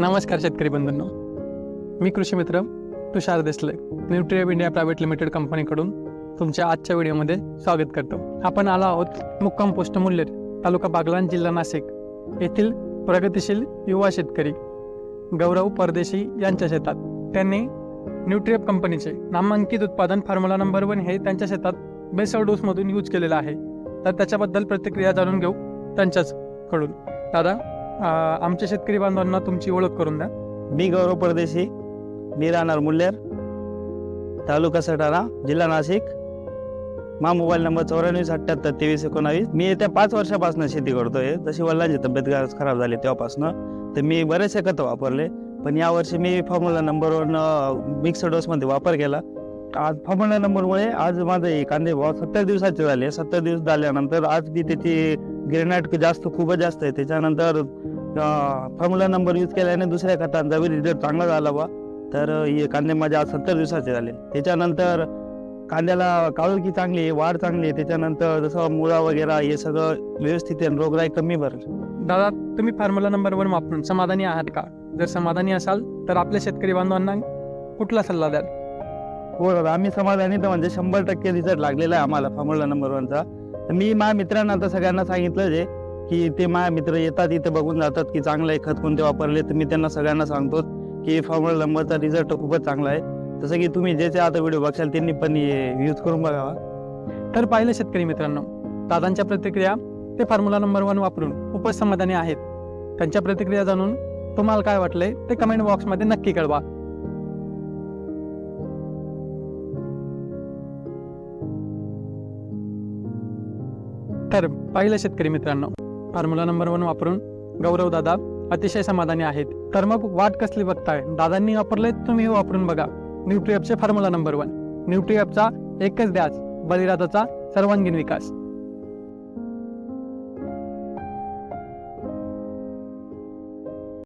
नमस्कार शेतकरी बंधूंनो. मी कृषी मित्र Tushar Desle Nutriup India private limited कंपनीकडून तुमच्या आजच्या व्हिडिओमध्ये स्वागत करतो. आपण आलो आहोत मुक्काम पोस्ट मुल्लेर तालुका बागलान जिल्हा नाशिक येथील प्रगतिशील युवा शेतकरी गौरव परदेशी यांच्या शेतात. त्यांनी न्यूट्रिअप कंपनीचे नामांकित उत्पादन फॉर्म्युला नंबर वन हे त्यांच्या शेतात बेसल डोसमधून यूज केलेलं आहे. तर त्याच्याबद्दल प्रतिक्रिया जाणून घेऊ त्यांच्याच कडून दादा आमच्या शेतकरी बांधवांना तुमची ओळख करून द्या. मी गौरव परदेशी मी राहणार मुल्लेर तालुका सटाणा जिल्हा नाशिक. मा मोबाईल नंबर चौऱ्याण्णव अठ्ठ्याहत्तर तेवीस एकोणावीस. मी येत्या पाच वर्षापासून शेती करतोय. जशी वडिलांची तब्येत खराब झाली तेव्हापासून तर मी बरेचसे खतं वापरले. पण यावर्षी मी फॉर्म्युला नंबर वन मिक्स डोसमध्ये वापर केला. आज फॉर्म्युला नंबरमुळे आज माझे कांदे भाव सत्तर दिवसाचे झाले. सत्तर दिवस झाल्यानंतर आज मी त्याची ग्रेनाईट जास्त खूपच जास्त आहे. त्याच्यानंतर फॉर्म्युला नंबर यूज केल्याने दुसऱ्या खतांचा बी रिझल्ट चांगला झाला बा तर हे कांदे माझे आज सत्तर दिवसाचे झाले. त्याच्यानंतर कांद्याला काळोखी चांगली आहे वाढ चांगली आहे. त्याच्यानंतर जसं मुळा वगैरे हे सगळं व्यवस्थित आहे रोगराई कमी भरली दादा तुम्ही फॉर्म्युला नंबर वन वापरून समाधानी आहात का? जर समाधानी असाल तर आपल्या शेतकरी बांधवांना कुठला सल्ला द्याल? हो दादा आम्ही समाधानी तर म्हणजे शंभर टक्के रिझल्ट लागलेला आहे आम्हाला फॉर्म्युला नंबर वनचा मी माझ्या मित्रांना आता सगळ्यांना सांगितलं जे की ते माझ्या मित्र येतात इथे बघून जातात की चांगलं आहे खत कोणते वापरले तर मी त्यांना सगळ्यांना सांगतो की फॉर्म्युला नंबरचा रिझल्ट खूपच चांगला आहे. जसं की तुम्ही ज्याचे आता व्हिडिओ बघशाल त्यांनी पण यूज करून बघावा. तर पाहिलं शेतकरी मित्रांनो दादांच्या प्रतिक्रिया ते फॉर्म्युला नंबर वन वापरून खूपच समाधानी आहेत. त्यांच्या प्रतिक्रिया जाणून तुम्हाला काय वाटलंय ते कमेंट बॉक्समध्ये नक्की कळवा. तर पाहिलं शेतकरी मित्रांनो फॉर्म्युला नंबर वन वापरून गौरव दादा अतिशय समाधानी आहेत. तर मग वाट कसली बघताय? दादांनी वापरले तुम्ही वापरून बघा. न्यूट्रिएपचे फॉर्म्युला नंबर वन न्यूट्रिएपचा एकच द्याच बलिराजाचा सर्वांगीण विकास.